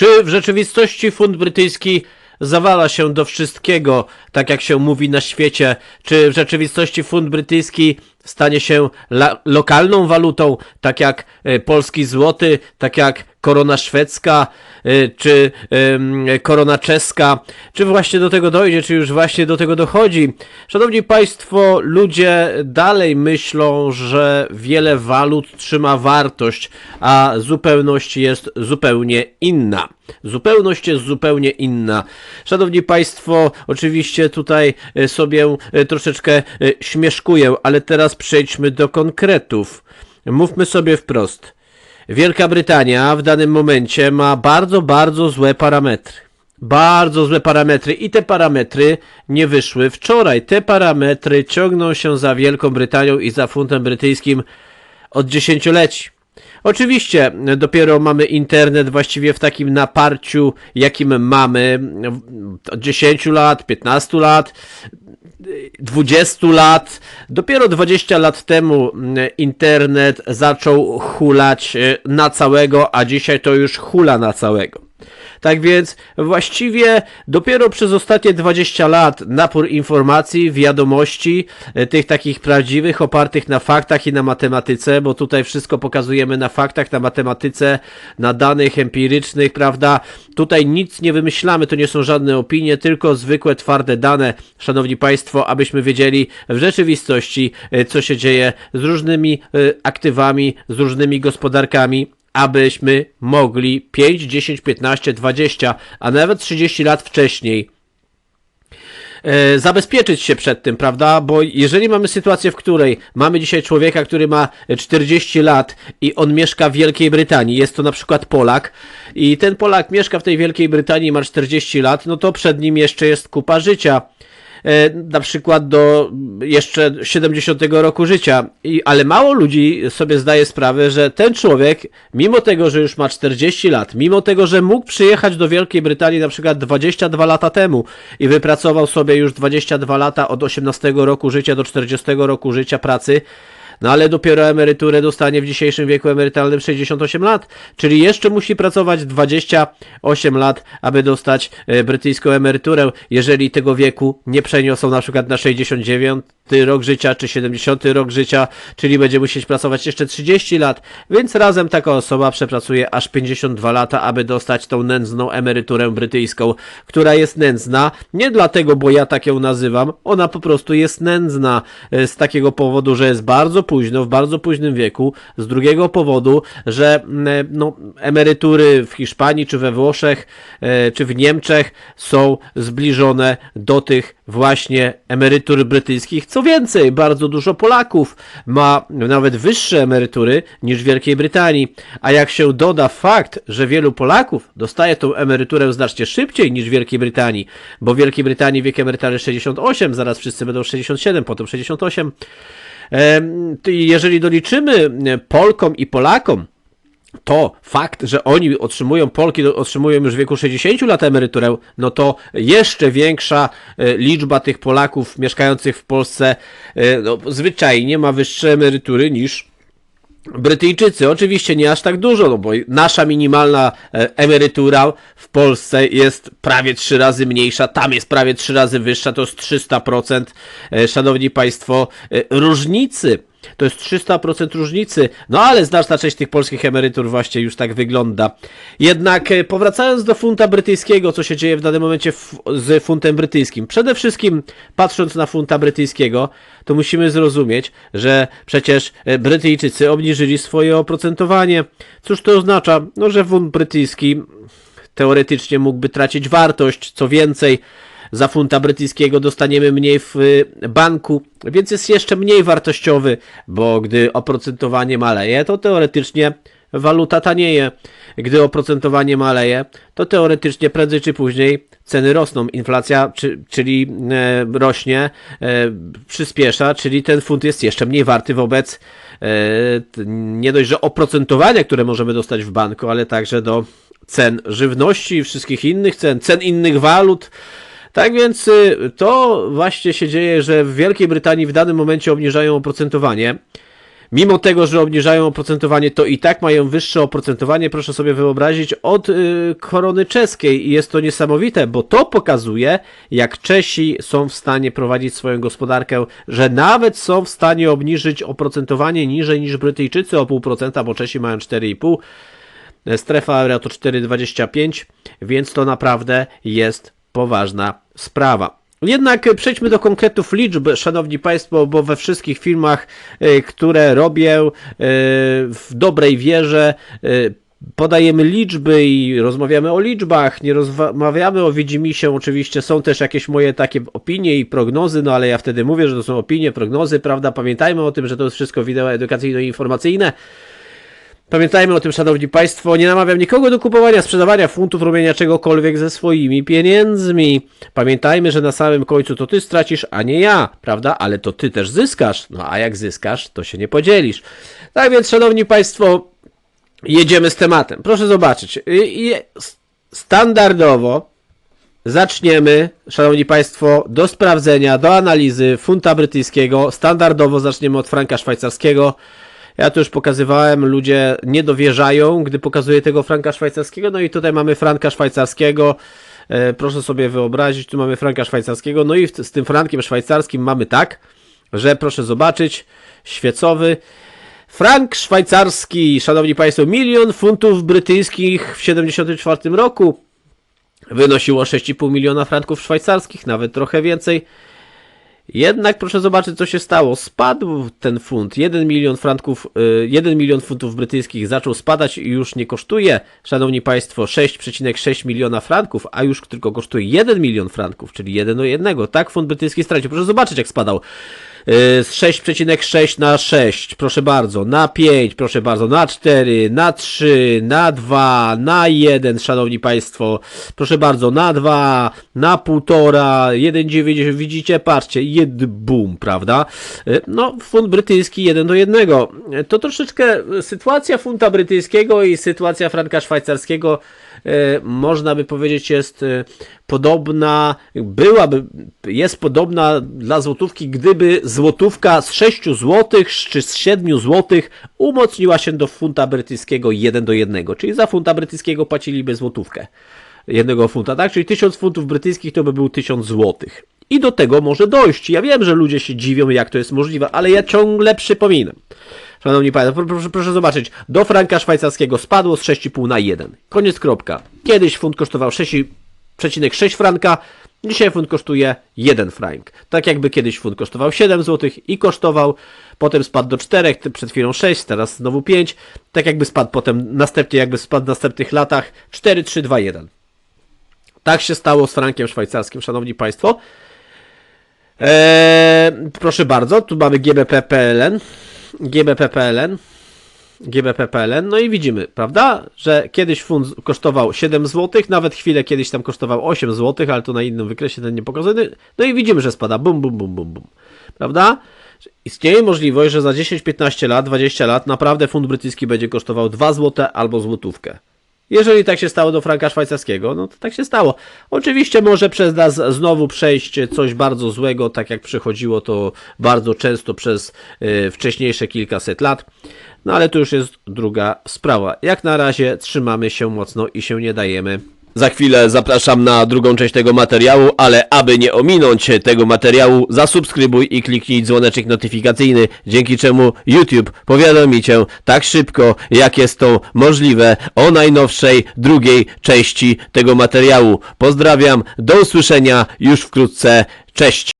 Czy w rzeczywistości fund brytyjski zawala się do wszystkiego, tak jak się mówi na świecie? Czy w rzeczywistości fund brytyjski stanie się lokalną walutą, tak jak e, polski złoty, tak jak korona szwedzka, e, czy korona czeska? Czy właśnie do tego dojdzie, czy już właśnie do tego dochodzi? Szanowni Państwo, ludzie dalej myślą, że wiele walut trzyma wartość, a zupełność jest zupełnie inna. Zupełność jest zupełnie inna. Szanowni Państwo, oczywiście tutaj e, sobie troszeczkę śmieszkuję, ale teraz przejdźmy do konkretów. Mówmy sobie wprost. Wielka Brytania w danym momencie ma bardzo, bardzo złe parametry. Bardzo złe parametry i te parametry nie wyszły wczoraj. Te parametry ciągną się za Wielką Brytanią i za funtem brytyjskim od dziesięcioleci. Oczywiście, dopiero mamy internet właściwie w takim naparciu, jakim mamy od 10 lat, 15 lat, 20 lat. Dopiero 20 lat temu mm, internet zaczął hulać e, na całego, a dzisiaj to już hula na całego. Tak więc właściwie dopiero przez ostatnie 20 lat napór informacji, wiadomości, e, tych takich prawdziwych, opartych na faktach i na matematyce, bo tutaj wszystko pokazujemy na faktach, na matematyce, na danych empirycznych, prawda? Tutaj nic nie wymyślamy, to nie są żadne opinie, tylko zwykłe, twarde dane, szanowni Państwo, abyśmy wiedzieli w rzeczywistości, e, co się dzieje z różnymi e, aktywami, z różnymi gospodarkami abyśmy mogli 5, 10, 15, 20, a nawet 30 lat wcześniej e, zabezpieczyć się przed tym, prawda? Bo jeżeli mamy sytuację, w której mamy dzisiaj człowieka, który ma 40 lat i on mieszka w Wielkiej Brytanii, jest to na przykład Polak i ten Polak mieszka w tej Wielkiej Brytanii ma 40 lat, no to przed nim jeszcze jest kupa życia na przykład do jeszcze 70 roku życia. I, ale mało ludzi sobie zdaje sprawę, że ten człowiek, mimo tego, że już ma 40 lat, mimo tego, że mógł przyjechać do Wielkiej Brytanii na przykład 22 lata temu i wypracował sobie już 22 lata od 18 roku życia do 40 roku życia pracy, no ale dopiero emeryturę dostanie w dzisiejszym wieku emerytalnym 68 lat, czyli jeszcze musi pracować 28 lat, aby dostać e, brytyjską emeryturę, jeżeli tego wieku nie przeniosą na przykład na 69 rok życia czy 70 rok życia, czyli będzie musieć pracować jeszcze 30 lat, więc razem taka osoba przepracuje aż 52 lata, aby dostać tą nędzną emeryturę brytyjską, która jest nędzna. Nie dlatego, bo ja tak ją nazywam, ona po prostu jest nędzna e, z takiego powodu, że jest bardzo późno, w bardzo późnym wieku, z drugiego powodu, że mm, no, emerytury w Hiszpanii czy we Włoszech e, czy w Niemczech są zbliżone do tych właśnie emerytur brytyjskich. Co więcej, bardzo dużo Polaków ma nawet wyższe emerytury niż w Wielkiej Brytanii. A jak się doda fakt, że wielu Polaków dostaje tą emeryturę znacznie szybciej niż w Wielkiej Brytanii, bo w Wielkiej Brytanii wiek emerytalny 68, zaraz wszyscy będą 67, potem 68. Jeżeli doliczymy e, Polkom i Polakom to fakt, że oni otrzymują, Polki otrzymują już w wieku 60 lat emeryturę, no to jeszcze większa e, liczba tych Polaków mieszkających w Polsce e, no, zwyczajnie ma wyższe emerytury niż Brytyjczycy. Oczywiście nie aż tak dużo, no bo nasza minimalna e, emerytura w Polsce jest prawie trzy razy mniejsza, tam jest prawie trzy razy wyższa, to jest 300%. E, Szanowni Państwo, e, różnicy to jest 300% różnicy, no ale znaczna część tych polskich emerytur właśnie już tak wygląda. Jednak e, powracając do funta brytyjskiego, co się dzieje w danym momencie z funtem brytyjskim. Przede wszystkim patrząc na funta brytyjskiego, to musimy zrozumieć, że przecież e, Brytyjczycy obniżyli swoje oprocentowanie. Cóż to oznacza? No, że funt brytyjski teoretycznie mógłby tracić wartość, co więcej, za funta brytyjskiego dostaniemy mniej w y, banku, więc jest jeszcze mniej wartościowy, bo gdy oprocentowanie maleje, to teoretycznie waluta tanieje. Gdy oprocentowanie maleje, to teoretycznie prędzej czy później ceny rosną. Inflacja, czy, czyli e, rośnie, e, przyspiesza, czyli ten funt jest jeszcze mniej warty wobec e, nie dość, że oprocentowania, które możemy dostać w banku, ale także do cen żywności i wszystkich innych cen, cen innych walut. Tak więc y, to właśnie się dzieje, że w Wielkiej Brytanii w danym momencie obniżają oprocentowanie. mimo tego, że obniżają oprocentowanie, to i tak mają wyższe oprocentowanie, proszę sobie wyobrazić, od y, korony czeskiej. I jest to niesamowite, bo to pokazuje, jak Czesi są w stanie prowadzić swoją gospodarkę, że nawet są w stanie obniżyć oprocentowanie niżej niż Brytyjczycy o 0,5%, bo Czesi mają 4,5%. Strefa euro to 4,25, więc to naprawdę jest poważna sprawa. Jednak przejdźmy do konkretów liczb, szanowni państwo, bo we wszystkich filmach, y, które robię y, w dobrej wierze, y, podajemy liczby i rozmawiamy o liczbach, nie rozmawiamy o widzimisię, oczywiście są też jakieś moje takie opinie i prognozy, no ale ja wtedy mówię, że to są opinie, prognozy, prawda, pamiętajmy o tym, że to jest wszystko wideo edukacyjno-informacyjne, Pamiętajmy o tym, szanowni państwo, nie namawiam nikogo do kupowania, sprzedawania funtów, robienia czegokolwiek ze swoimi pieniędzmi. Pamiętajmy, że na samym końcu to ty stracisz, a nie ja, prawda? Ale to ty też zyskasz. No a jak zyskasz, to się nie podzielisz. Tak więc, szanowni państwo, jedziemy z tematem. Proszę zobaczyć. Standardowo zaczniemy, szanowni państwo, do sprawdzenia, do analizy funta brytyjskiego. Standardowo zaczniemy od franka szwajcarskiego. Ja to już pokazywałem, ludzie nie dowierzają, gdy pokazuję tego franka szwajcarskiego. No i tutaj mamy franka szwajcarskiego. E, proszę sobie wyobrazić, tu mamy franka szwajcarskiego. No i z tym frankiem szwajcarskim mamy tak, że proszę zobaczyć, świecowy. Frank szwajcarski, szanowni państwo, milion funtów brytyjskich w 74 roku wynosiło 6,5 miliona franków szwajcarskich, nawet trochę więcej. Jednak proszę zobaczyć, co się stało. Spadł ten funt. 1 milion franków, y, 1 milion funtów brytyjskich zaczął spadać i już nie kosztuje, szanowni państwo, 6,6 miliona franków, a już tylko kosztuje 1 milion franków, czyli 1 do 1. Tak funt brytyjski stracił. Proszę zobaczyć, jak spadał. Y, Z 6,6 na 6, proszę bardzo, na 5, proszę bardzo, na 4, na 3, na 2, na 1, szanowni państwo, proszę bardzo, na 2, na 1,5, 1,9, widzicie, patrzcie, boom, prawda? Y, No, funt brytyjski 1 do 1. To troszeczkę sytuacja funta brytyjskiego i sytuacja franka szwajcarskiego e, można by powiedzieć jest e, podobna, byłaby, jest podobna dla złotówki, gdyby złotówka z 6 zł czy z 7 zł umocniła się do funta brytyjskiego 1 do 1, czyli za funta brytyjskiego płaciliby złotówkę jednego funta, tak? Czyli 1000 funtów brytyjskich to by był 1000 złotych. I do tego może dojść. Ja wiem, że ludzie się dziwią, jak to jest możliwe, ale ja ciągle przypominam. Szanowni Państwo, proszę, proszę zobaczyć, do franka szwajcarskiego spadło z 6,5 na 1. Koniec kropka. Kiedyś funt kosztował 6,6 franka, dzisiaj funt kosztuje 1 frank. Tak jakby kiedyś funt kosztował 7 zł i kosztował, potem spadł do 4, ty- przed chwilą 6, teraz znowu 5. Tak jakby spadł potem, następnie jakby spadł w następnych latach 4, 3, 2, 1. Tak się stało z frankiem szwajcarskim, szanowni państwo. Eee, proszę bardzo, tu mamy GBP PLN. GBP PLN. GBP PLN. No i widzimy, prawda, że kiedyś funt kosztował 7 zł, nawet chwilę kiedyś tam kosztował 8 zł, ale to na innym wykresie ten nie pokazany. No i widzimy, że spada bum, bum, bum, bum, bum. Prawda? Istnieje możliwość, że za 10-15 lat, 20 lat naprawdę funt brytyjski będzie kosztował 2 zł albo złotówkę. Jeżeli tak się stało do franka szwajcarskiego, no to tak się stało. Oczywiście może przez nas znowu przejść coś bardzo złego, tak jak przychodziło to bardzo często przez y, wcześniejsze kilkaset lat. No ale to już jest druga sprawa. Jak na razie trzymamy się mocno i się nie dajemy. Za chwilę zapraszam na drugą część tego materiału, ale aby nie ominąć tego materiału, zasubskrybuj i kliknij dzwoneczek notyfikacyjny, dzięki czemu YouTube powiadomi Cię tak szybko, jak jest to możliwe, o najnowszej drugiej części tego materiału. Pozdrawiam, do usłyszenia już wkrótce, cześć!